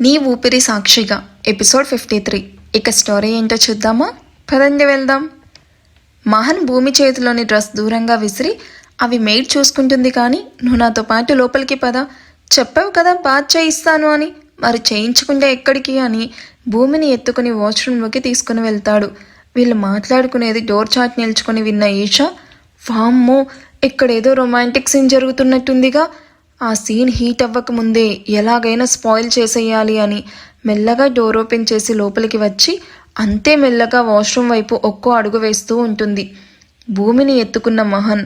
నీ ఊపిరి సాక్షిగా. Episode fifty three. ఇక స్టోరీ ఏంటో చూద్దామా? పదండి వెళ్దాం. మహన్ భూమి చేతిలోని డ్రెస్ దూరంగా విసిరి అవి మెయిడ్ చూసుకుంటుంది కానీ నువ్వు నాతో పాటు లోపలికి పద. చెప్పావు కదా బాత్ చేయిస్తాను అని. మరి చేయించుకుంటే ఎక్కడికి అని భూమిని ఎత్తుకుని వాష్రూమ్లోకి తీసుకుని వెళ్తాడు. వీళ్ళు మాట్లాడుకునేది డోర్ చాట్ నిల్చుకుని విన్న ఈషా వామ్మో ఇక్కడేదో రొమాంటిక్ సీన్ జరుగుతున్నట్టుందిగా. ఆ సీన్ హీట్ అవ్వక ముందే ఎలాగైనా స్పాయిల్ చేసేయాలి అని మెల్లగా డోర్ ఓపెన్ చేసి లోపలికి వచ్చి అంతే మెల్లగా వాష్రూమ్ వైపు ఒక్కో అడుగు వేస్తూ ఉంటుంది. భూమిని ఎత్తుకున్న మహన్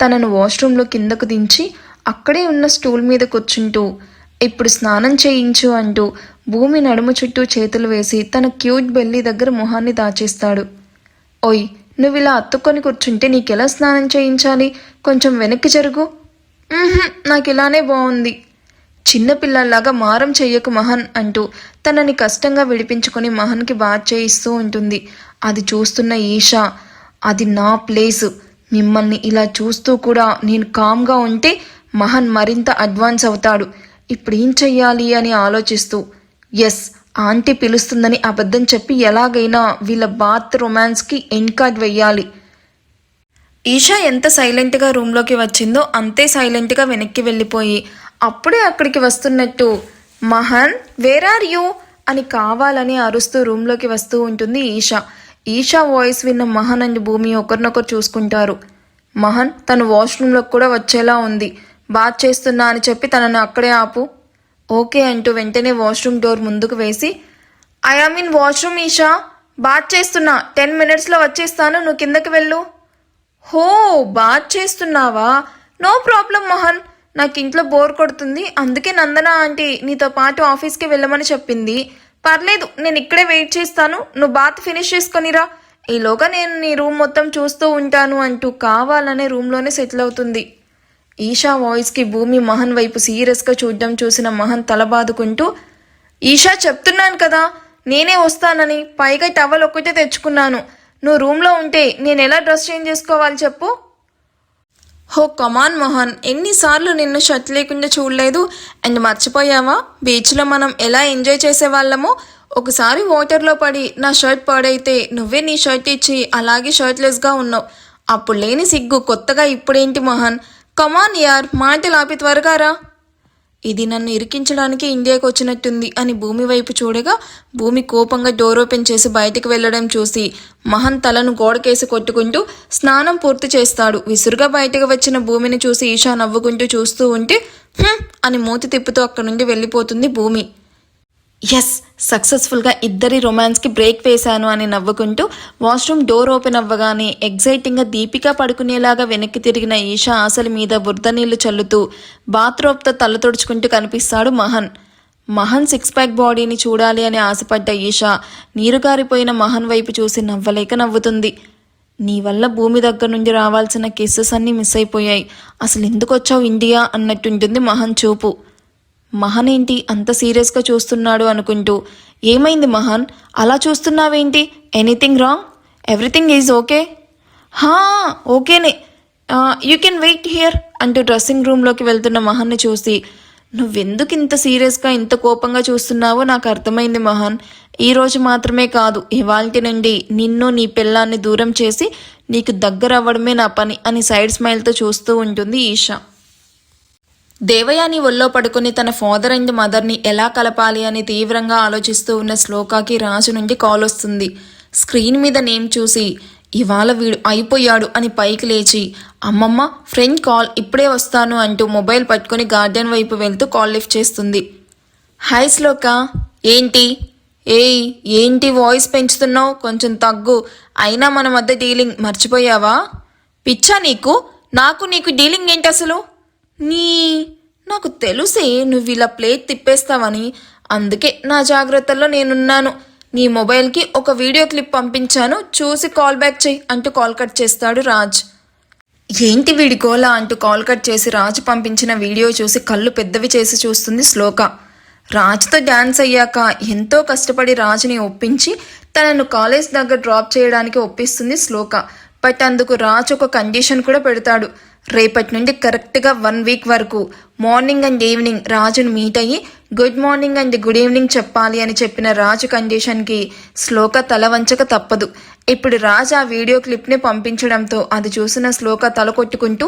తనను వాష్రూంలో కిందకు దించి అక్కడే ఉన్న స్టూల్ మీద కూర్చుంటూ ఇప్పుడు స్నానం చేయించు అంటూ భూమి నడుము చుట్టూ చేతులు వేసి తన క్యూట్ బెల్లి దగ్గర మొహాన్ని దాచేస్తాడు. ఓయ్ నువ్వు ఇలా అత్తుకొని కూర్చుంటే నీకెలా స్నానం చేయించాలి? కొంచెం వెనక్కి జరుగు. నాకు ఇలానే బాగుంది చిన్నపిల్లల్లాగా మారం చెయ్యకు మహన్ అంటూ తనని కష్టంగా విడిపించుకొని మహన్కి బాధ చేయిస్తూ ఉంటుంది. అది చూస్తున్న ఈషా అది నా ప్లేస్. మిమ్మల్ని ఇలా చూస్తూ కూడా నేను కామ్గా ఉంటే మహన్ మరింత అడ్వాన్స్ అవుతాడు. ఇప్పుడు ఏం చెయ్యాలి అని ఆలోచిస్తూ ఎస్ ఆంటీ పిలుస్తుందని అబద్ధం చెప్పి ఎలాగైనా వీళ్ళ బాత్ రొమాన్స్కి ఎండ్ కార్డ్ వెయ్యాలి. ఈషా ఎంత సైలెంట్గా రూమ్లోకి వచ్చిందో అంతే సైలెంట్గా వెనక్కి వెళ్ళిపోయి అప్పుడే అక్కడికి వస్తున్నట్టు మహన్ వేర్ ఆర్ యూ అని కావాలని అరుస్తూ రూమ్లోకి వస్తూ ఉంటుంది ఈషా. ఈషా వాయిస్ విన్న మహన్ అండ్ భూమి ఒకరినొకరు చూసుకుంటారు. మహన్ తను వాష్రూమ్లోకి కూడా వచ్చేలా ఉంది. బాత్ చేస్తున్నా అని చెప్పి తనని అక్కడే ఆపు. ఓకే అంటూ వెంటనే వాష్రూమ్ డోర్ ముందుకు వేసి I am in washroom Esha. Bath చేస్తున్నా. టెన్ మినిట్స్లో వచ్చేస్తాను. నువ్వు కిందకి వెళ్ళు. హో బాత్ చేస్తున్నావా? No problem Mohan. నాకు ఇంట్లో బోర్ కొడుతుంది. అందుకే నందన ఆంటీ నీతో పాటు ఆఫీస్కి వెళ్ళమని చెప్పింది. పర్లేదు నేను ఇక్కడే వెయిట్ చేస్తాను. నువ్వు బాత్ ఫినిష్ చేసుకొనిరా ఈలోగా నేను నీ రూమ్ మొత్తం చూస్తూ ఉంటాను అంటూ కావాలనే రూమ్లోనే సెటిల్ అవుతుంది. ఈషా వాయిస్కి భూమి మహన్ వైపు సీరియస్గా చూడడం చూసిన మహన్ తల బాదుకుంటూ ఈషా చెప్తున్నాను కదా నేనే వస్తానని. పైగా టవల్ ఒక్కటే తెచ్చుకున్నాను. నువ్వు రూమ్లో ఉంటే నేను ఎలా డ్రెస్ చేంజ్ చేసుకోవాలి చెప్పు? హో కమాన్ మోహన్. ఎన్నిసార్లు నిన్ను షర్ట్ లేకుండా చూడలేదు. అండ్ మర్చిపోయావా? బీచ్లో మనం ఎలా ఎంజాయ్ చేసేవాళ్ళమో? ఒకసారి వాటర్లో పడి నా షర్ట్ పాడైతే నువ్వే నీ షర్ట్ ఇచ్చి అలాగే షర్ట్లెస్గా ఉన్నావు. అప్పుడు లేని సిగ్గు కొత్తగా ఇప్పుడేంటి మోహన్? కమాన్ యార్ మాటలు ఆపి త్వరగా రా. ఇది నన్ను ఇరికించడానికి ఇండియాకు వచ్చినట్టుంది అని భూమి వైపు చూడగా భూమి కోపంగా డోర్ ఓపెన్ చేసి బయటికి వెళ్ళడం చూసి మహన్ తలను గోడకేసి కొట్టుకుంటూ స్నానం పూర్తి చేస్తాడు. విసురుగా బయటకు వచ్చిన భూమిని చూసి ఈషా నవ్వుకుంటూ చూస్తూ ఉంటే అని మూతి తిప్పుతూ అక్కడి నుండి వెళ్ళిపోతుంది భూమి. ఎస్ సక్సెస్ఫుల్గా ఇద్దరి రొమాన్స్కి బ్రేక్ వేశాను అని నవ్వుకుంటూ వాష్రూమ్ డోర్ ఓపెన్ అవ్వగానే ఎగ్జైటింగ్గా దీపిక పడుకునేలాగా వెనక్కి తిరిగిన ఈషా ఆశల మీద బురద నీళ్ళు చల్లుతూ బాత్రోప్తో తల తుడుచుకుంటూ కనిపిస్తాడు మహన్. మహన్ సిక్స్ ప్యాక్ బాడీని చూడాలి అని ఆశపడ్డ ఈషా నీరుగారిపోయిన మహన్ వైపు చూసి నవ్వలేక నవ్వుతుంది. నీ వల్ల భూమి దగ్గర నుండి రావాల్సిన కిస్సెస్ అన్నీ మిస్ అయిపోయాయి. అసలు ఎందుకు వచ్చావు ఇండియా అన్నట్టుంటుంది మహన్ చూపు. మహన్ ఏంటి? అంత సీరియస్గా చూస్తున్నాడు అనుకుంటూ. ఏమైంది మహన్? అలా చూస్తున్నావేంటి? Anything wrong? Everything is okay? హా ఓకేనే. యూ కెన్ వెయిట్ హియర్ అంటూ డ్రెస్సింగ్ రూమ్లోకి వెళ్తున్న మహన్ని చూసి. నువ్వెందుకు ఇంత సీరియస్గా ఇంత కోపంగా చూస్తున్నావో నాకు అర్థమైంది మహన్. ఈరోజు మాత్రమే కాదు ఇవాల్టి నుండి నిన్ను నీ పిల్లాన్ని దూరం చేసి నీకు దగ్గర అవ్వడమే నా పని అని సైడ్ స్మైల్తో చూస్తూ ఉంటుంది ఈషా. దేవయాని ఒల్లో పడుకుని తన ఫాదర్ అండ్ మదర్ని ఎలా కలపాలి అని తీవ్రంగా ఆలోచిస్తూ ఉన్న శ్లోకాకి రాజు నుండి కాల్ వస్తుంది. స్క్రీన్ మీద నేమ్ చూసి ఇవాళ వీడు అయిపోయాడు అని పైకి లేచి అమ్మమ్మ ఫ్రెండ్ కాల్ ఇప్పుడే వస్తాను అంటూ మొబైల్ పట్టుకుని గార్డెన్ వైపు వెళ్తూ కాల్ లిఫ్ట్ చేస్తుంది. హాయ్ శ్లోక ఏంటి? ఏయ్ ఏంటి వాయిస్ పెంచుతున్నావు? కొంచెం తగ్గు. అయినా మన మధ్య డీలింగ్ మర్చిపోయావా? పిచ్చా నీకు? నాకు నీకు డీలింగ్ ఏంటి అసలు? నీ నాకు తెలుసే నువ్వు ఇలా ప్లేట్ తిప్పేస్తావని. అందుకే నా జాగ్రత్తల్లో నేనున్నాను. నీ మొబైల్కి ఒక వీడియో క్లిప్ పంపించాను. చూసి కాల్ బ్యాక్ చెయ్యి అంటూ కాల్ కట్ చేస్తాడు రాజ్. ఏంటి వీడి గోలా అంటూ కాల్ కట్ చేసి రాజు పంపించిన వీడియో చూసి కళ్ళు పెద్దవి చేసి చూస్తుంది శ్లోక. రాజుతో డ్యాన్స్ అయ్యాక ఎంతో కష్టపడి రాజుని ఒప్పించి తనను కాలేజ్ దగ్గర డ్రాప్ చేయడానికి ఒప్పిస్తుంది శ్లోక. బట్ అందుకు రాజ్ ఒక కండిషన్ కూడా పెడతాడు. రేపటి నుండి కరెక్ట్గా వన్ వీక్ వరకు మార్నింగ్ అండ్ ఈవినింగ్ రాజును మీట్ అయ్యి good morning and good evening చెప్పాలి అని చెప్పిన రాజు కండిషన్కి శ్లోక తల వంచక తప్పదు. ఇప్పుడు రాజు ఆ వీడియో క్లిప్ని పంపించడంతో అది చూసిన శ్లోక తల కొట్టుకుంటూ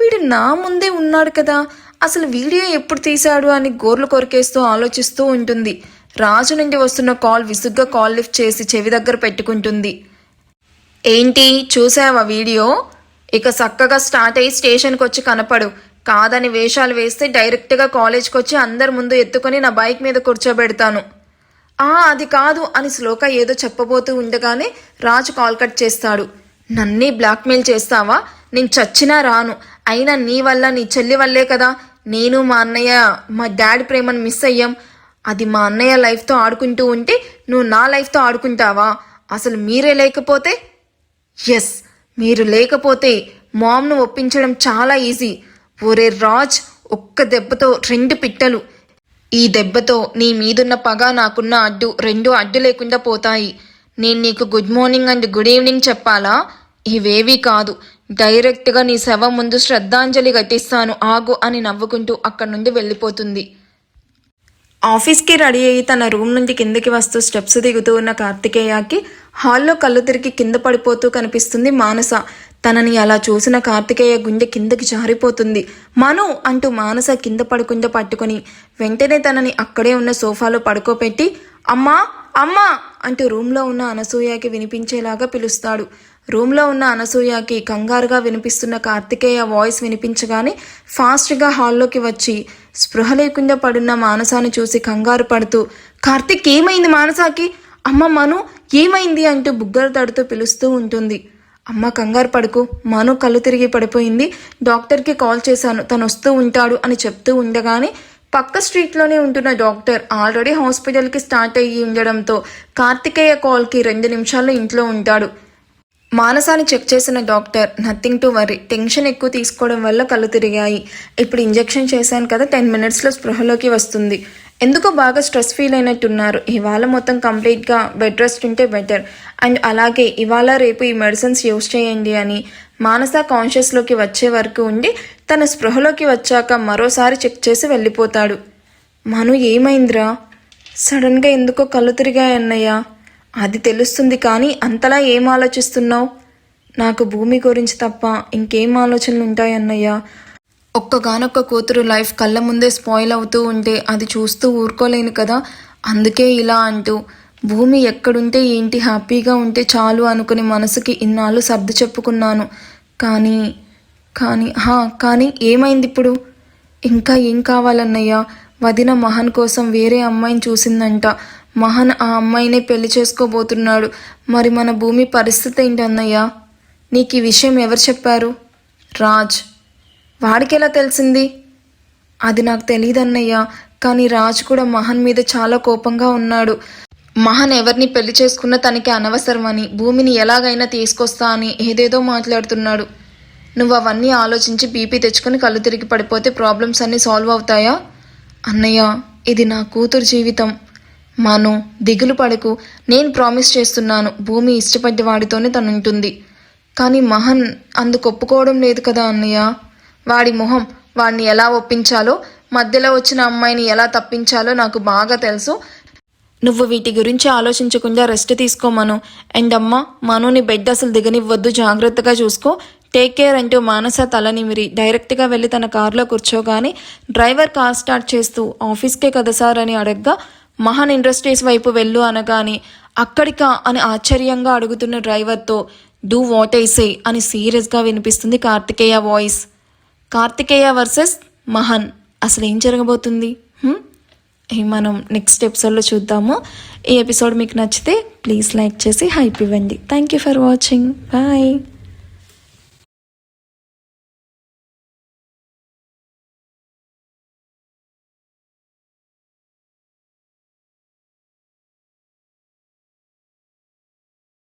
వీడు నా ముందే ఉన్నాడు కదా అసలు వీడియో ఎప్పుడు తీశాడు? అని గోర్లు కొరికేస్తూ ఆలోచిస్తూ ఉంటుంది. రాజు నుండి వస్తున్న కాల్ విసుగ్గా కాల్ లిఫ్ట్ చేసి చెవి దగ్గర పెట్టుకుంటుంది. ఏంటి చూసావా వీడియో? ఇక చక్కగా స్టార్ట్ అయ్యి స్టేషన్కి వచ్చి కనపడు. కాదని వేషాలు వేస్తే డైరెక్ట్గా కాలేజ్కి వచ్చి అందరి ముందు ఎత్తుకొని నా బైక్ మీద కూర్చోబెడతాను. ఆ అది కాదు అని శ్లోక ఏదో చెప్పబోతూ ఉండగానే రాజు కాల్ కట్ చేస్తాడు. నన్నే బ్లాక్మెయిల్ చేస్తావా? నేను చచ్చినా రాను. అయినా నీ వల్ల నీ చెల్లి వల్లే కదా. నేను మా అన్నయ్య మా డాడీ ప్రేమను మిస్ అయ్యాం. అది మా అన్నయ్య లైఫ్తో ఆడుకుంటూ ఉంటే నువ్వు నా లైఫ్తో ఆడుకుంటావా? అసలు మీరే లేకపోతే? ఎస్ మీరు లేకపోతే మామ్ను ఒప్పించడం చాలా ఈజీ. ఒరే రాజ్ ఒక్క దెబ్బతో రెండు పిట్టలు. ఈ దెబ్బతో నీ మీదున్న పగ నాకున్న అడ్డు రెండు అడ్డు లేకుండా పోతాయి. నేను నీకు good morning and good evening చెప్పాలా? ఇవేవీ కాదు. డైరెక్ట్గా నీ శవం ముందు శ్రద్ధాంజలి ఘటిస్తాను ఆగు అని నవ్వుకుంటూ అక్కడి నుండి వెళ్ళిపోతుంది. ఆఫీస్కి రెడీ అయ్యి తన రూమ్ నుండి కిందకి వస్తూ స్టెప్స్ దిగుతూ ఉన్న కార్తికేయకి హాల్లో కళ్ళు తిరిగి కింద పడిపోతూ కనిపిస్తుంది మానస. తనని అలా చూసిన కార్తికేయ గుండె కిందకి జారిపోతుంది. మను! అంటూ మానస కింద పడకుండా పట్టుకొని వెంటనే తనని అక్కడే ఉన్న సోఫాలో పడుకోబెట్టి అమ్మా! అమ్మా! అంటూ రూమ్లో ఉన్న అనసూయకి వినిపించేలాగా పిలుస్తాడు. రూమ్లో ఉన్న అనసూయకి కంగారుగా వినిపిస్తున్న కార్తికేయ వాయిస్ వినిపించగానే ఫాస్ట్గా హాల్లోకి వచ్చి స్పృహ లేకుండా పడున్న మానసాన్ని చూసి కంగారు పడుతూ కార్తిక్ ఏమైంది మానసాకి? అమ్మ మను ఏమైంది? అంటూ బుగ్గలు తడుతూ పిలుస్తూ ఉంటుంది. అమ్మ కంగారు పడుకు. మను కళ్ళు తిరిగి పడిపోయింది. డాక్టర్కి కాల్ చేశాను. తను వస్తూ ఉంటాడు అని చెప్తూ ఉండగానే పక్క స్ట్రీట్లోనే ఉంటున్న డాక్టర్ ఆల్రెడీ హాస్పిటల్కి స్టార్ట్ అయ్యి ఉండడంతో కార్తికేయ కాల్కి రెండు నిమిషాల్లో ఇంట్లో ఉంటాడు. మానసాన్ని చెక్ చేసిన doctor nothing to worry tension ఎక్కువ తీసుకోవడం వల్ల కళ్ళు తిరిగాయి. ఇప్పుడు ఇంజెక్షన్ చేశాను కదా టెన్ మినిట్స్లో స్పృహలోకి వస్తుంది. ఎందుకో బాగా స్ట్రెస్ ఫీల్ అయినట్టున్నారు. ఇవాళ మొత్తం కంప్లీట్గా బెడ్ రెస్ట్ ఉంటే బెటర్. అండ్ అలాగే ఇవాళ రేపు ఈ మెడిసిన్స్ యూస్ చేయండి అని మానస కాన్షియస్లోకి వచ్చే వరకు ఉండి తన స్పృహలోకి వచ్చాక మరోసారి చెక్ చేసి వెళ్ళిపోతాడు. మను ఏమైందిరా? సడన్గా ఎందుకో కళ్ళు తిరిగాయన్నయ్య. అది తెలుస్తుంది కానీ అంతలా ఏం ఆలోచిస్తున్నావు? నాకు భూమి గురించి తప్ప ఇంకేం ఆలోచనలు ఉంటాయన్నయ్య ఒక్కగానొక్క కూతురు లైఫ్ కళ్ళ ముందే స్పాయిల్ అవుతూ ఉంటే అది చూస్తూ ఊరుకోలేను కదా? అందుకే ఇలా అంటూ భూమి ఎక్కడుంటే ఏంటి హ్యాపీగా ఉంటే చాలు అనుకుని మనసుకి ఇన్నాళ్ళు సర్ది చెప్పుకున్నాను. కానీ కానీ హా కానీ ఏమైంది ఇప్పుడు? ఇంకా ఏం కావాలన్నయ్యా? వదిన మహన్ కోసం వేరే అమ్మాయిని చూసిందంట. మహన్ ఆ అమ్మాయినే పెళ్ళి చేసుకోబోతున్నాడు. మరి మన భూమి పరిస్థితి ఏంటన్నయ్యా? నీకు ఈ విషయం ఎవరు చెప్పారు? రాజ్. వాడికి ఎలా తెలిసింది? అది నాకు తెలియదన్నయ్యా కానీ రాజ్ కూడా మహన్ మీద చాలా కోపంగా ఉన్నాడు. మహన్ ఎవరిని పెళ్ళి చేసుకున్న తనకి అనవసరమని భూమిని ఎలాగైనా తీసుకొస్తా అని ఏదేదో మాట్లాడుతున్నాడు. నువ్వు అవన్నీ ఆలోచించి బీపీ తెచ్చుకొని కళ్ళు తిరిగి పడిపోతే ప్రాబ్లమ్స్ అన్నీ సాల్వ్ అవుతాయా? అన్నయ్య ఇది నా కూతురు జీవితం. మాను దిగులు పడకు. నేను ప్రామిస్ చేస్తున్నాను భూమి ఇష్టపడ్డ వాడితోనే తను ఉంటుంది కానీ మహన్ అందుకు ఒప్పుకోవడం లేదు కదా అన్నయ్య? వాడి మొహం వాడిని ఎలా ఒప్పించాలో మధ్యలో వచ్చిన అమ్మాయిని ఎలా తప్పించాలో నాకు బాగా తెలుసు. నువ్వు వీటి గురించి ఆలోచించకుండా రెస్ట్ తీసుకోమను అండ్ అమ్మ మనుని బెడ్ అసలు దిగనివ్వద్దు జాగ్రత్తగా చూసుకో. టేక్ కేర్ అంటూ మానస తల నిమిరి. డైరెక్ట్గా వెళ్ళి తన కారులో కూర్చోగానే డ్రైవర్ కార్ స్టార్ట్ చేస్తూ ఆఫీస్కే కదా సార్ అని అడగ్గా మహాన్ ఇండస్ట్రీస్ వైపు వెళ్ళు అనగానే అక్కడికా అని ఆశ్చర్యంగా అడుగుతున్న డ్రైవర్తో డూ వాట్ ఐసే అని సీరియస్గా వినిపిస్తుంది కార్తికేయ వాయిస్. కార్తికేయ వర్సెస్ మహన్. అసలు ఏం జరగబోతుంది? మనం నెక్స్ట్ ఎపిసోడ్లో చూద్దాము. ఈ ఎపిసోడ్ మీకు నచ్చితే ప్లీజ్ లైక్ చేసి హైప్ ఇవ్వండి. Thank you for watching bye